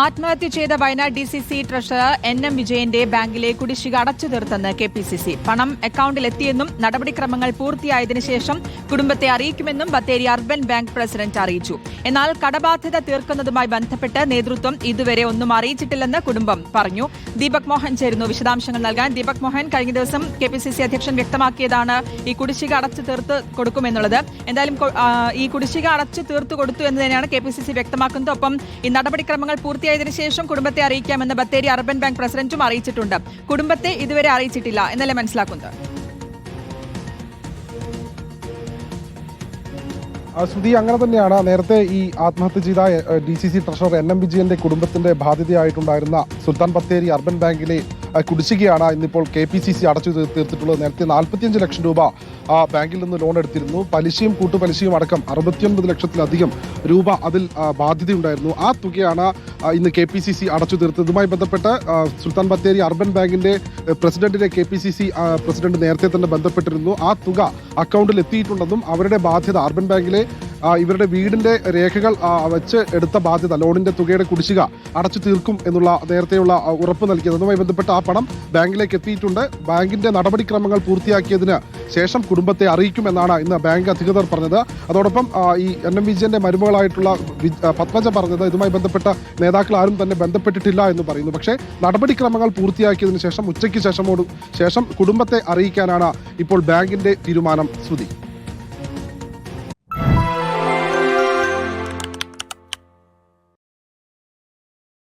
ആത്മഹത്യ ചെയ്ത Wayanad D C C treasurer N M വിജയന്റെ ബാങ്കിലെ കുടിശ്ശിക അടച്ചു തീർത്തെന്ന് കെ പി സി സി. പണം അക്കൌണ്ടിലെത്തിയെന്നും നടപടിക്രമങ്ങൾ പൂർത്തിയായതിനു ശേഷം കുടുംബത്തെ അറിയിക്കുമെന്നും ബത്തേരി അർബൻ ബാങ്ക് പ്രസിഡന്റ് അറിയിച്ചു. എന്നാൽ കടബാധ്യത തീർക്കുന്നതുമായി ബന്ധപ്പെട്ട് നേതൃത്വം ഇതുവരെ ഒന്നും അറിയിച്ചിട്ടില്ലെന്ന് കുടുംബം പറഞ്ഞു. ദീപക് മോഹൻ ചേരുന്നു വിശദാംശങ്ങൾ നൽകാൻ. ദീപക് മോഹൻ കഴിഞ്ഞ ദിവസം കെ പി സി സി അധ്യക്ഷൻ വ്യക്തമാക്കിയതാണ് ഈ കുടിശ്ശിക അടച്ചു തീർത്ത് കൊടുക്കുമെന്നുള്ളത്. എന്തായാലും ഈ കുടിശ്ശിക അടച്ചു തീർത്തു കൊടുത്തു എന്ന് തന്നെയാണ് കെ പി സി സി വ്യക്തമാക്കുന്നത്. ഒപ്പം ഈ നടപടിക്രമങ്ങൾ പൂർത്തിയായതിനു ശേഷം കുടുംബത്തെ അറിയിക്കാമെന്ന് ബത്തേരി അർബൻ ബാങ്ക് പ്രസിഡന്റും അറിയിച്ചിട്ടുണ്ട്. കുടുംബത്തെ ഇതുവരെ അറിയിച്ചിട്ടില്ല. എന്നല്ലേ മനസ്സിലാക്കുന്നത്? ശ്രുതി അങ്ങനെ തന്നെയാണ് നേരത്തെ ഈ ആത്മഹത്യ ചെയ്ത D C C treasurer N M വിജയന്റെ കുടുംബത്തിന്റെ ബാധ്യതയായിട്ടുണ്ടായിരുന്ന സുൽത്താൻ ബത്തേരി അർബൻ ബാങ്കിലെ കുടിശ്ശികയാണ് ഇന്നിപ്പോൾ കെ പി സി സി അടച്ചു തീർ- തീർത്തിട്ടുള്ളത്. നേരത്തെ നാൽപ്പത്തിയഞ്ച് ലക്ഷം രൂപ ആ ബാങ്കിൽ നിന്ന് ലോൺ എടുത്തിരുന്നു. പലിശയും കൂട്ടുപലിശയും അടക്കം അറുപത്തിയൊൻപത് ലക്ഷത്തിലധികം രൂപ അതിൽ ബാധ്യതയുണ്ടായിരുന്നു. ആ തുകയാണ് ഇന്ന് കെ പി സി സി അടച്ചു തീർത്തത് ഇതുമായി ബന്ധപ്പെട്ട് സുൽത്താൻ ബത്തേരി അർബൻ ബാങ്കിന്റെ പ്രസിഡന്റിനെ K P C C president നേരത്തെ തന്നെ ബന്ധപ്പെട്ടിരുന്നു. ആ തുക അക്കൗണ്ടിൽ എത്തിയിട്ടുണ്ടെന്നും അവരുടെ ബാധ്യത അർബൻ ബാങ്കിലെ ഇവരുടെ വീടിന്റെ രേഖകൾ വെച്ച് എടുത്ത ബാധ്യത ലോണിന്റെ തുകയുടെ കുടിശ്ശിക അടച്ചു തീർക്കും എന്നുള്ള നേരത്തെയുള്ള ഉറപ്പ് നൽകിയത്. അതുമായി ബന്ധപ്പെട്ട ആ പണം ബാങ്കിലേക്ക് എത്തിയിട്ടുണ്ട്. ബാങ്കിന്റെ നടപടിക്രമങ്ങൾ പൂർത്തിയാക്കിയതിന് ശേഷം കുടുംബത്തെ അറിയിക്കുമെന്നാണ് ഇന്ന് ബാങ്ക് അധികൃതർ പറഞ്ഞത്. അതോടൊപ്പം ഈ എൻ. എം. വിജയന്റെ മരുമകളായിട്ടുള്ള പത്മജ പറഞ്ഞത് ഇതുമായി ബന്ധപ്പെട്ട നേതാക്കൾ ആരും തന്നെ ബന്ധപ്പെട്ടിട്ടില്ല എന്ന് പറയുന്നു. പക്ഷേ നടപടിക്രമങ്ങൾ പൂർത്തിയാക്കിയതിനു ശേഷം ഉച്ചയ്ക്ക് ശേഷമോട് ശേഷം കുടുംബത്തെ അറിയിക്കാനാണ് ഇപ്പോൾ ബാങ്കിന്റെ തീരുമാനം ശ്രുതി.